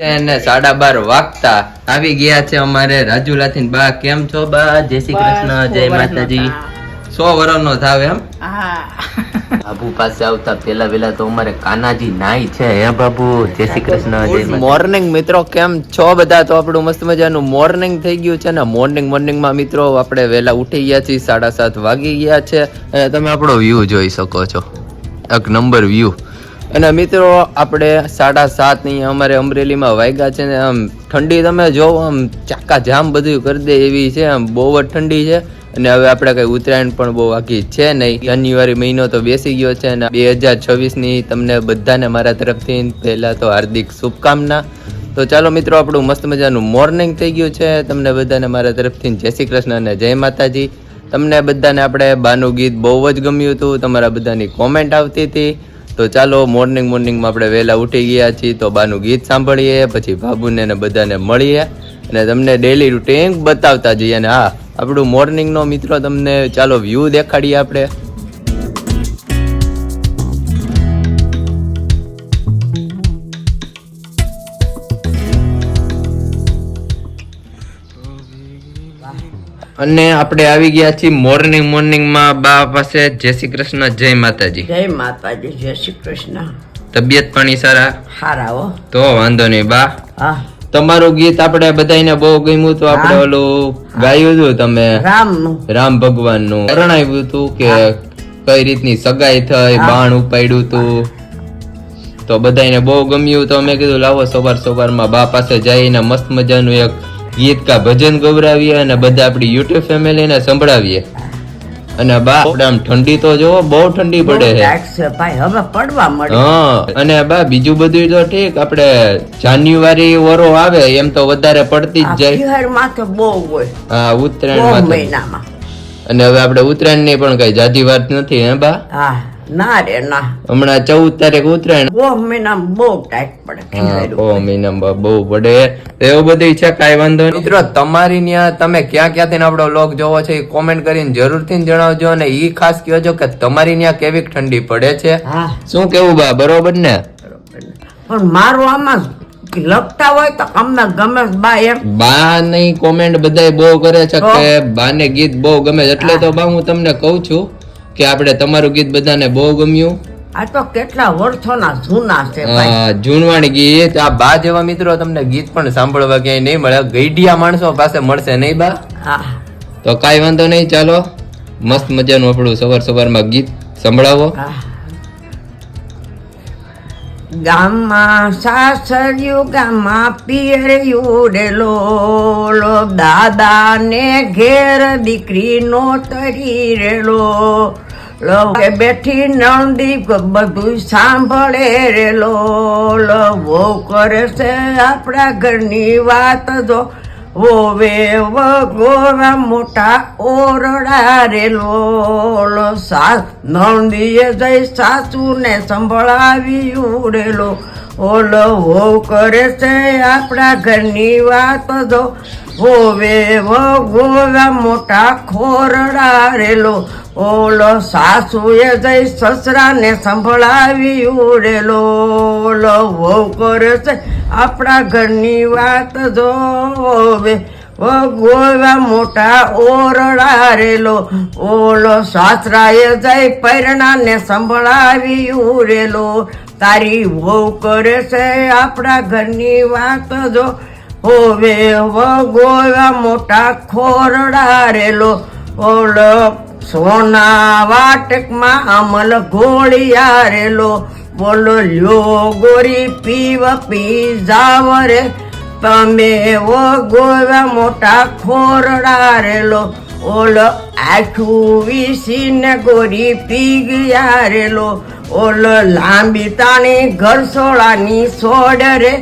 અને સાડા બાર વાગતા આવી ગયા છે અમારે રાજુલાથી બા. કેમ છો બા? જય શ્રી કૃષ્ણ જય માતાજી. સો વર્ષનો થાવ એમ? બાબુ પાસે આવતા પેલા પેલા તો અમારે કાનાજી નાઈ છે. હે બાબુ? જય શ્રી કૃષ્ણ જય મોર્નિંગ મિત્રો કેમ છો બધા? તો આપણું મસ્ત મજાનું મોર્નિંગ થઈ ગયું છે ને મોર્નિંગ મોર્નિંગમાં મિત્રો આપણે વહેલા ઉઠી ગયા છીએ સાડા સાત વાગી ગયા છે. અને તમે આપણો વ્યૂ જોઈ શકો છો. એક નંબર વ્યૂ. અને મિત્રો, આપણે સાડા સાતની અમારે અમરેલીમાં વાગ્યા છે ને, આમ ઠંડી તમે જોવો, આમ ચાકા જામ બધું કરી દે એવી છે, આમ બહુ જ ઠંડી છે. અને હવે આપણે કઈ ઉત્તરાયણ પણ બહુ બાકી છે નહીં. જાન્યુઆરી મહિનો તો બેસી ગયો છે અને બે હજાર છવ્વીસની તમને બધાને મારા તરફથી પહેલા તો હાર્દિક શુભકામના. તો ચાલો મિત્રો, આપણું મસ્ત મજાનું મોર્નિંગ થઈ ગયું છે. તમને બધાને મારા તરફથી જય શ્રી કૃષ્ણ અને જય માતાજી. તમને બધાને આપણે બાનું ગીત બહુ જ ગમ્યું હતું. તમારા બધાની કોમેન્ટ આવતી હતી. તો ચાલો મોર્નિંગ મોર્નિંગમાં આપણે વહેલા ઉઠી ગયા છીએ તો બાનું ગીત સાંભળીએ, પછી બાબુને ને બધાને મળીએ અને તમને ડેલી રૂટીન બતાવતા જઈએ. અને હા, આપણું મોર્નિંગનો મિત્રો તમને, ચાલો વ્યૂ દેખાડીએ આપણે. અને આપણે આવી ગયા છીએ મોર્નિંગ મોર્નિંગમાં બા પાસે. જય શ્રી કૃષ્ણ જય માતાજી. જય માતાજી જય શ્રી કૃષ્ણ. તબિયત પાણી સારા? સારા હો. તો વાંધો નહીં બા. હા. તમારું ગીત આપણે બધાને બહુ ગમ્યું તો આપણે ઓલું ગાયું હતું તમે. રામ રામ ભગવાનનું વર્ણાવ્યું હતું કે કઈ રીતની સગાઈ થઈ બાણ ઉપાડ્યું હતું તો બધાને બહુ ગમ્યું તો મેં કીધું લાવો સવાર સવારમાં બા પાસે જઈને મસ્ત મજાનું એક ગીત કા ભજન ગવરાવીએ અને બધા આપણી યુટ્યુબ ફેમિલી ને સંભળાવીએ. અને બા આમ ઠંડી તો જોવો બહુ ઠંડી પડે છે. ભાઈ હવે પડવા મળે. હા અને બા બીજું બધું તો ઠીક આપણે જાન્યુઆરી વરો આવે એમ તો વધારે પડતી જ જાય. બિહારમાં તો બહુ હોય. હા ઉત્તરાયણ મહિનામાં. અને હવે આપણે ઉત્તરાયણની પણ કઈ જાજી વાત નથી હે બા? હા. ના રે ના હમણાં ચૌદ તારીખ ઉત્તરાયણ. બહુ મહિનામાં બહુ ટાઈટ પડે હા, ઠીંગારું. બહુ પડે. એવું બધું છે કાંઈ વાંધો નહીં? મિત્રો તમારી ત્યાં તમે ક્યાં ક્યાંથી આપણો લોક જોવો છે એ કોમેન્ટ કરીને જરૂરથી જણાવજો અને ઈ ખાસ કહેજો કે તમારી ત્યાં કેવી ઠંડી પડે છે. શું કેવું બા બરોબર ને? પણ મારું આમાં લખતા હોય તો અમને ગમે બા એમ. બા નહીં કોમેન્ટ બધાય બહુ કરે છે કે કે બાને ગીત બહુ ગમે છે. એટલે તો બા હું તમને કહું છું કે આપણે તમારું ગીત બધાને બહુ ગમ્યું? આ તો કેટલા વર્ષોના જૂના છે ભાઈ. જૂનવાણી ગીત. આ બા જેવા મિત્રો તમને ગીત પણ સાંભળવા ક્યાંય નહીં મળે. ગઈડિયા માણસો પાસે મળશે નહીં બા? તો કાંઈ વાંધો નહીં ચાલો. મસ્ત મજાનું આપણું સવાર સવારમાં ગીત સંભળાવો. ગામમાં સાસરિયું ગામમાં પિયરિયું ડેલો લો દાદા ને ઘેર દીકરીનો તરી રેલો. લો કે બેઠી નંદી બધું સાંભળે રેલો લો બહુ કરે છે આપણા ઘરની વાત જો. ઓવે વગોરા મોટા ઓરડા રે લો સાસ નંદીએ જઈ સાસુને સંભળાવી ઉડેલો ઓલો હો કરે છે આપણા ઘરની વાત જો. હોવે વગોરા મોટા ખોરડા રેલો ઓલો સાસુએ જઈ સસરાને સંભળાવી ઉડેલો ઓલો વહુ કરે છે આપણા ઘરની વાત જોવે. ગોવા મોટા ઓરડા રેલો ઓલો સાસરાએ જઈ પૈરણાને સંભળાવી ઉડેલો તારી વહુ કરે છે આપણા ઘરની વાત જો હોવે ગોવા મોટા ખોરડા રેલો ઓલો સોના વાટકમાં અમલ ઘોળિયા રેલો બોલો લ્યો ગોરી પીવ પી જાવ તમે ગોવા મોટા ખોરડા રેલો. ઓલો આઠું વીસીને ગોરી પી ગયા રેલો ઓલો લાંબી તાણી ઘરસોળાની સોડ રે.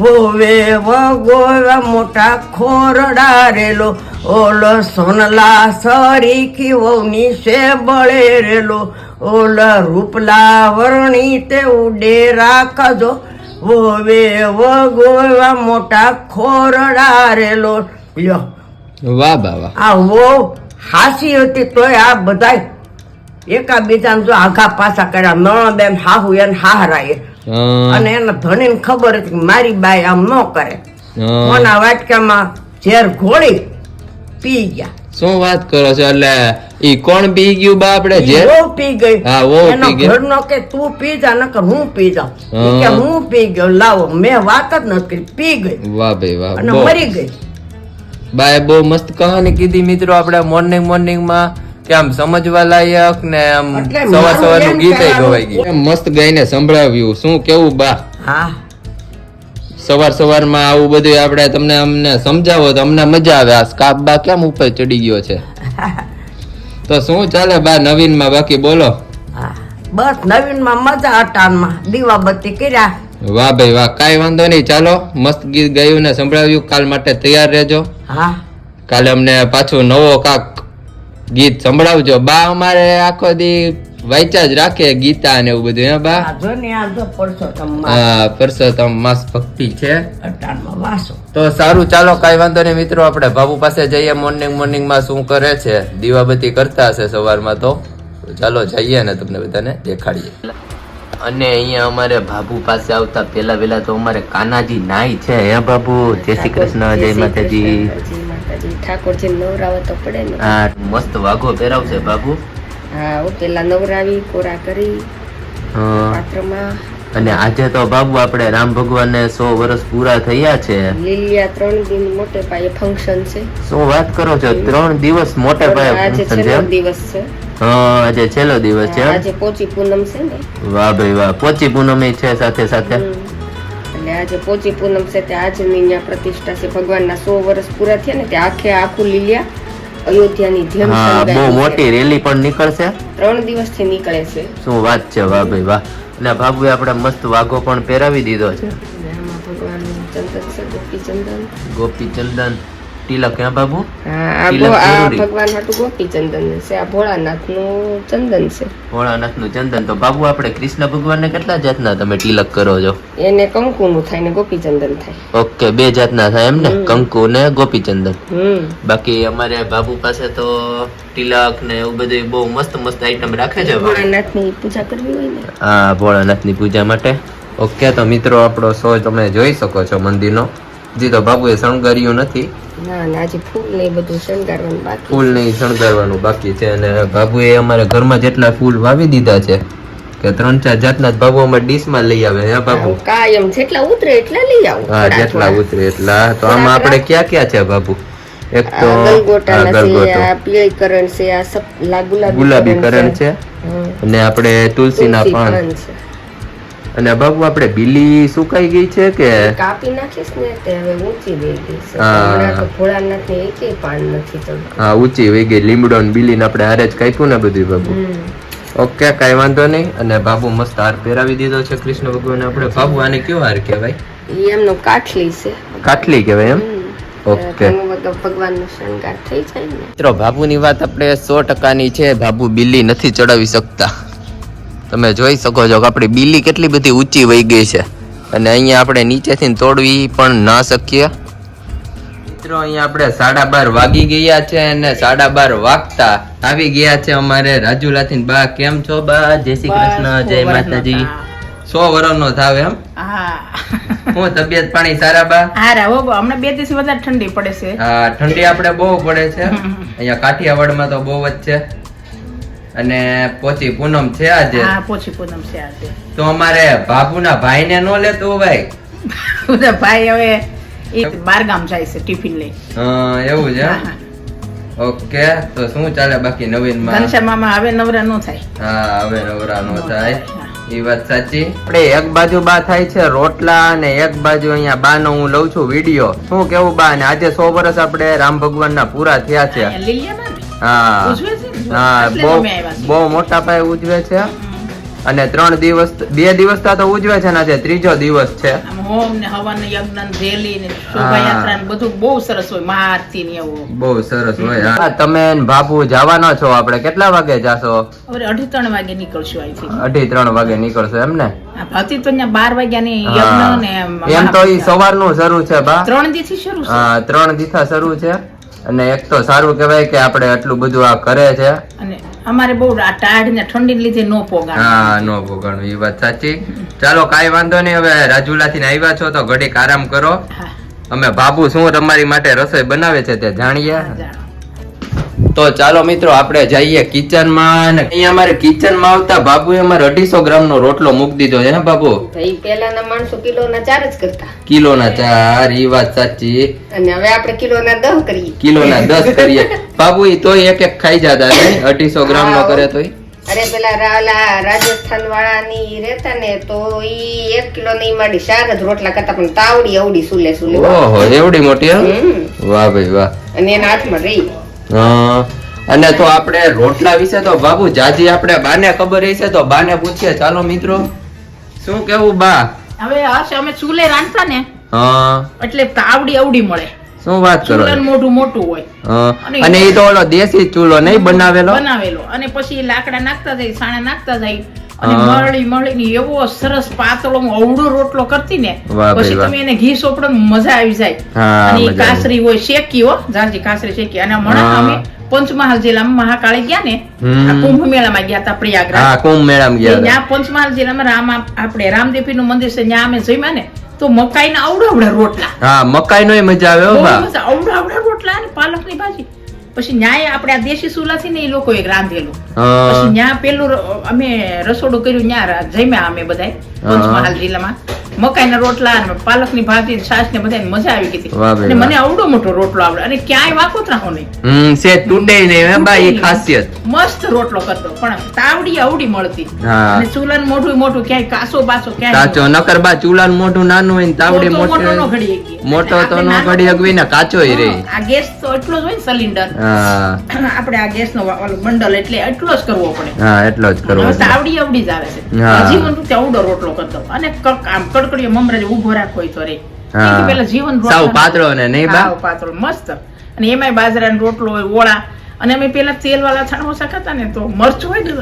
હોવે વગોવા મોટા ખોરડા રેલો. ઓલો સોનલા સરી વહુની સે બળે રેલો. ઓલો રૂપલા વરણી તે ઉડે રાખજો. હોવે વગોવા મોટા ખોરડા રેલો. લ્યો. વાહ બાવા આ વો હાસી હતી તોય આ બધાય એકા બીજાને જો આઘા પાછા કર્યા. નણ બેન હાહુ એને હાહરાએ અને એના ધણીને ખબર હતી કે મારી બાઈ આમ ન કરે. કોના વાટકામાં ઝેર ઘોળી પી ગયા. શું વાત કરો છો? એટલે ઈ કોણ પી ગયું બા આપણે? જે ઓ પી ગઈ. હા, ઓ પી ગઈ. ઘરનો કે તું પી જા નકર હું પી જા કે હું. પી ગયો. લાવો મેં વાત જ નથી કરી. પી ગઈ. વાહ ભાઈ વાહ. અને મરી ગઈ. બાય બહુ મસ્ત કહાની કીધી મિત્રો આપણે. મોર્નિંગ મોર્નિંગમાં કે આમ સમજવા લાયક ને આમ સવાર સવારનું ગીત ગવાઈ ગયું. મસ્ત ગાઈને સંભળાવ્યું. શું કેવું બા? હા. સવાર સવારમાં આવું બધું આપણે તમને અમને સમજાવો તો અમને મજા આવે. આ સ્કાપ બા કેમ ઉપર ચડી ગયો છે? તો શું ચાલે બા નવીનમાં બાકી બોલો. બસ નવીનમાં મજા અટાણમાં દીવાબત્તી કર્યા. વાહ ભાઈ વાહ. કાંઈ વાંધો નહીં. ચાલો. મસ્ત ગીત ગાયું ને સંભળાવ્યું. કાલ માટે તૈયાર રહેજો. હા. કાલે અમને પાછું નવો કાક ગીત સંભળાવજો. બા અમારે આખો દી વાંચ્યા જ રાખે ગીતા ને એવું બધું હે બા? ને પરસોત્તમ હા પરસોત્તમ માસ ભક્તિ છે. અટાણમાં વાસો. તો સારું ચાલો કઈ વાંધો નહીં મિત્રો આપણે બાબુ પાસે જઈએ. મોર્નિંગ મોર્નિંગમાં શું કરે છે? દીવાબત્તી કરતા હશે સવારમાં તો. તો ચાલો જઈએ ને તમને બધાને દેખાડીએ. અને અહીંયા અમારે બાબુ પાસે આવતા પેલા વેલા તો અમારે કાનાજી નાઈ છે હે બાબુ? જય શ્રી કૃષ્ણ જય માતાજી. માતાજી ઠાકોરજી નવરાવા તો પડે ને. હા મસ્ત વાઘો પહેરાવશે બાબુ હા હું પેલા નવરાવી કોરા કરી પાત્રમાં. અને આજે તો બાબુ આપણે રામ ભગવાનને સો વર્ષ પૂરા થયા છે. લીલિયા ત્રણ દિન મોટે પાયે ફંક્શન છે. શું વાત કરો છો? ત્રણ દિવસ મોટે પાયે ફંક્શન છે દિવસ છે. હા આજે છેલ્લો દિવસ છે આજે પોચી પૂનમ છે ને. વાહ ભાઈ વાહ પોચી પૂનમ છે સાથે સાથે. એટલે આજે પોચી પૂનમ છે તે આજની અહીંયા પ્રતિષ્ઠા છે. ભગવાનના સો વર્ષ પૂરા થયા ને તે આખે આખું લીલિયા અયોધ્યાની બહુ મોટી રેલી પણ નીકળશે? ત્રણ દિવસથી નીકળે છે. શું વાત છે? વાહ ભાઈ વાહ. અને બાબુએ આપણે મસ્ત વાઘો પણ પહેરાવી દીધો છે. ભગવાન ચંદન છે ગોપી ચંદન. ગોપી ચંદન. તિલક હે બાબુ? આ ભગવાન હાટુ ગોપી ચંદન છે આ ભોળાનાથનું ચંદન છે. ભોળાનાથનું ચંદન. તો બાબુ આપણે કૃષ્ણ ભગવાનને કેટલા જાતના તમે તિલક કરો છો? એને કંકુ નું થાય ને ગોપી ચંદન થાય. ઓકે બે જાતના થાય એમ ને? કંકુ ને ગોપી ચંદન બાકી અમારે બાબુ પાસે તો તિલક ને એવું બધું બહુ મસ્ત મસ્ત આઈટમ રાખે છે. ભોળાનાથની પૂજા કરવી હોય ને? હા ભોળાનાથની પૂજા માટે. ઓકે તો મિત્રો આપણો શો તમે જોઈ શકો છો મંદિરનો. જી તો બાબુએ શણગાર્યું નથી. ના ના આજે ફૂલ ને બધું શણગારવાનું બાકી ફૂલ નહીં શણગારવાનું બાકી છે અને બાબુએ અમારા ઘરમાં જેટલા ફૂલ વાવી દીધા છે કે ત્રણ ચાર જાતના બાબુ અમારે ડીશમાં લઈ આવે હે બાબુ કાયમ જેટલા ઉતરે એટલા લઈ આવું હા જેટલા ઉતરે એટલા. તો આમાં આપણે ક્યાં ક્યાં છે બાબુ એક તો ગલગોટા. કરણ છે આ ગુલાબી કરણ છે. અને આપણે તુલસીના તુલસી ના પાન છે. અને બાબુ આપણે બીલી સુકાઈ ગઈ છે કે? કાપી નાખીશ ને તે હવે ઊંચી ગઈ છે. હમણાં તો પાન નથી હા ઊંચી વહી ગઈ લીમડો ને બીલી ને આપણે હારે જ કાપ્યું ને બધું બાબુ. ઓકે કાંઈ વાંધો નહીં. અને બાબુ મસ્ત હાર પહેરાવી દીધો છે કૃષ્ણ ભગવાન આપણે. બાબુ આને કયો હાર કહેવાય? એમનો કાઠલી છે. કાટલી કહેવાય એમ. ઓકે. ભગવાનનો શણગાર થઈ જાય ને. મિત્રો બાબુની વાત આપણે સો ટકાની છે. બાબુ બિલ્લી નથી ચડાવી શકતા. તમે જોઈ શકો છો કે આપણી બિલ્લી કેટલી બધી ઊંચી વહી ગઈ છે. અને અહીંયા આપણે નીચેથી તોડવી પણ ના શકીએ. મિત્રો અહીંયા આપણે સાડા બાર વાગી ગયા છે અને સાડા બાર વાગતા આવી ગયા છે અમારે રાજુલાથી બા. કેમ છો બા? જય શ્રી કૃષ્ણ જય માતાજી. સો વર્ષનો થાવ એમ? હું. તબિયત પાણી સારા બા? હારા હો. હમણાં બે દિવસ વધારે ઠંડી પડે છે. હા ઠંડી આપણે બહુ પડે છે. અહીંયા કાઠિયાવાડમાં તો બહુ જ છે. અને પોચી પૂનમ છે આજે? હા પોછી પૂનમ છે આજે. તો અમારે બાબુના ભાઈને નો લેતો ભાઈ? ભાઈ હવે એ બારગામ જાય છે ટિફિન લઈ. હા, એવું છે. ઓકે તો શું ચાલે બાકી નવીનમાં ઘનશ્યામ મામા હવે નવરા નો થાય. હા હવે નવરા નો થાય એ વાત સાચી? આપણે એક બાજુ બા થાય છે રોટલા અને એક બાજુ અહીંયા બા નો હું લઉં છું વીડિયો. શું કેવું બા? અને આજે સો વર્ષ આપણે રામ ભગવાન ના પૂરા થયા છે. ને હા. ઉજવે છે? ને? હા બહુ અમે આવ્યા છીએ. બહુ મોટા પાયે ઉજવે છે. અને ત્રણ દિવસ બે દિવસ તો ઉજવે છે ને આજે ત્રીજો દિવસ છે. હોમ ને હવન યજ્ઞ રેલી ને શોભાયાત્રા ને બધું બહુ સરસ હોય મહાઆરતી ને એવું. બહુ સરસ હોય હા. તમે ને બાપુ જવાના છો આપણે કેટલા વાગે જાશો? અઢી ત્રણ વાગે નીકળશું અઢી ત્રણ વાગે નીકળશો એમ ને? તો બાર. યજ્ઞ ને એમ તો ઈ. સવારનું શરૂ છે બા. ત્રણ દી થી શરૂ છે? હા ત્રણ દીથા શરૂ છે. અને એક તો સારું કહેવાય કે આપણે આટલું બધું આ કરે છે. અને અમારે બહુ ટાઢ ને ઠંડી લીધે નો પોગાણ હા નો પોગાણ એ વાત સાચી. ચાલો કાઈ વાંધો નહીં હવે રાજુલાથી આવ્યા છો તો ઘડીક આરામ કરો. અમે બાબુ શું તમારી માટે રસોઈ બનાવે છે તે જાણીએ? જાણો. તો ચાલો મિત્રો આપણે જઈએ કિચનમાં અને અહીંયા અમારે કિચનમાં આવતા બાબુએ અમારે અઢીસો ગ્રામ નો રોટલો મૂકી દીધો છે ને બાબુ? પેલાના માણસો કિલો ના ચાર જ કરતા. કિલોના ચાર ઈ વાત સાચી. અને હવે આપણે કિલોના દસ કરીએ. કિલોના દસ કરીએ. બાબુ ઈ તોય એક એક ખાઈ જતા અઢીસો ગ્રામ નો કરે તોય? અરે પેલા રાલા રાજસ્થાન વાળા ની રહેતા ને તો ઈ એક કિલો ની માડી ચાર જ રોટલા કરતા પણ તાવડી અવડી સુલે સુલે. ઓહો એવડી મોટી? વાહ ભાઈ વાહ. અને એના હાથમાં રહી. અને તો આપણે રોટલા વિશે તો બાબુ જાજી આપણે બાને ખબર હશે તો બાને પૂછીએ. ચાલો મિત્રો શું કેવું બા? હવે હશે અમે ચૂલે રાંધતા ને હા એટલે તાવડી અવડી મળે. શું વાત કરો મોટું મોટું હોય. અને- અને એ તો ઓલો દેશી ચૂલો નહીં બનાવેલો? બનાવેલો. અને પછી લાકડા નાખતા જાય સાણા નાખતા જાય. અને મળી મળી એવો સરસ પાતળો અવડો રોટલો કરતી ને પછી તમે એને ઘી સોપડો મજા આવી જાય. અને. કાસરી હોય શેકી હો જાજી કાસરી શેકી. અને હમણાં અમે પંચમહાલ જિલ્લામાં મહાકાળી ગયા ને. કુંભ મેળામાં ગયા હતા પ્રયાગરાજ. કુંભ મેળામાં ગયા ત્યાં પંચમહાલ જિલ્લામાં રામ આપણે રામદેવી નું મંદિર છે ત્યાં અમે જમ્યા ને તો મકાઈ ના અવડા અવડા રોટલા. હા મકાઈ નો મજા આવે અવડા અવડા રોટલા અને પાલકની ભાજી. પછી ન્યાય આપણે આ દેશી સુલાથી ને એ લોકો એક રાંધેલું પછી ન્યા પેલું અમે રસોડું કર્યું ન્યા જમ્યા અમે બધાય પંચમહાલ જિલ્લામાં. મકાઈના રોટલા પાલકની ભાજી છાશ ને બધાય મજા આવી ગઈ હતી. અને મને આવડો મોટો રોટલો આવડે. અને ક્યાંય વાકોતરા હો નહીં. હમ સે તૂટે નહીં બા એ ખાસિયત. મસ્ત રોટલો કરતો પણ તાવડી આવડી મળતી. અને ચૂલાનું મોઢું મોટું ક્યાંય કાસો બાસો ક્યાંય કાચો નકર બા ચૂલાનું મોઢું નાનું હોય ને તાવડી મોટો મોટો નો ઘડી મોટો તો નો ઘડી અગવી ને કાચો ય રહી. આ ગેસ તો એટલો જ હોય ને સિલિન્ડર. હા. આપણે આ ગેસ નો બંડલ એટલે એટલો જ કરવો પડે. હા એટલો જ કરવો તાવડી અવડી જ આવે છે. હજી મને આવડો રોટલો કરતો. અને કક આમ કડકડીયો મમરા જેવો ઊભો હોય તો રે. હા. પેલા જીવન સાવ પાતળો ને નહીં બા? પાતળો મસ્ત. અને એમાંય બાજરાનો રોટલો હોય ઓળા. અને અમે પેલા તેલ વાળા છાણોસા ખાતા ને તો મરચું હોય ને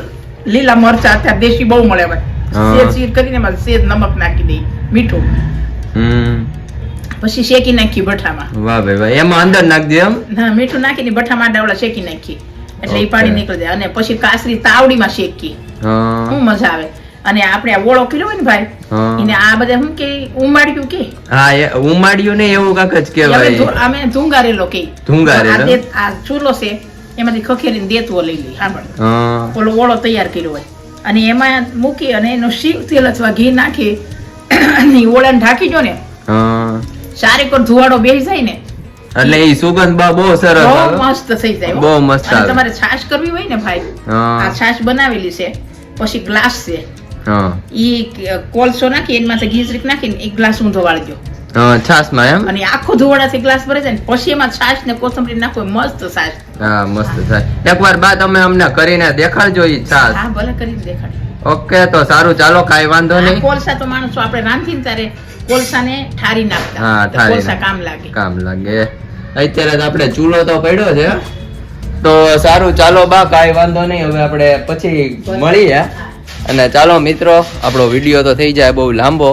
લીલા મરચા અત્યારે દેશી બહુ મળે હવે. સેજ સીર કરીને એમાં સેજ નમક નાખી દઈ મીઠું. પછી શેકી નાખી બઠામાં વાહ ભાઈ વાહ. એમાં અંદર નાખ દે એમ? ના મીઠું નાખીને બઠામાં ડાવડા શેકી નાખી એટલે એ પાણી નીકળી જાય. અને પછી કાસરી તાવડીમાં શેકી હું. મજા આવે. અને આપણે આ ઓળો કર્યો હોય ને ભાઈ એને આ બધા શું કે ઉમાડ્યું કે? હા એ ઉમાડ્યું ને એવું કાક જ કહેવાય. અમે ધુંગારેલો કે. ધુંગારેલો? આ ચૂલો છે એમાંથી ખખેરીને દેતવો લઈ લઈ સાંભળ. ઓલો ઓળો તૈયાર કર્યો હોય. અને એમાં મૂકી અને એનો શીવ તેલ અથવા ઘી નાખી અને ઓળાને ઢાંકી જો ને. સારી ચારેક ધુવાડો બેસી જાય ને. એટલે એ સુગંધ બા બહુ સરસ બહુ મસ્ત થઈ જાય બહુ મસ્ત તમારે છાશ કરવી હોય ને ભાઈ આ છાશ બનાવેલી છે પછી ગ્લાસ છે. ઈ કોલસો નાખી એની માથે ઘી જરીક નાખીને એક ગ્લાસ ઊંધો વાળજો. છાશમાં એમ? અને આખો ધોવાડાથી ગ્લાસ ભરે જાય ને પછી એમાં છાશ ને કોથમરી નાખો મસ્ત છાશ. હા મસ્ત થાય એકવાર બા તમે અમને કરીને દેખાડજો ઈ છાશ. હા ભલે કરીને દેખાડી ઓકે તો સારું ચાલો કાંઈ વાંધો નહીં. કોલસા તો માણસો આપણે રાંધીને ત્યારે કોલસાને ઠારી નાખતા. હા ઠારી કામ લાગે. કામ લાગે. અત્યારે તો આપણે ચૂલો તો પડ્યો છે. તો સારું ચાલો બા કાઈ વાંધો નહીં. હવે આપણે પછી મળીએ. અને ચાલો મિત્રો આપણો વીડિયો તો થઈ જાય બહુ લાંબો.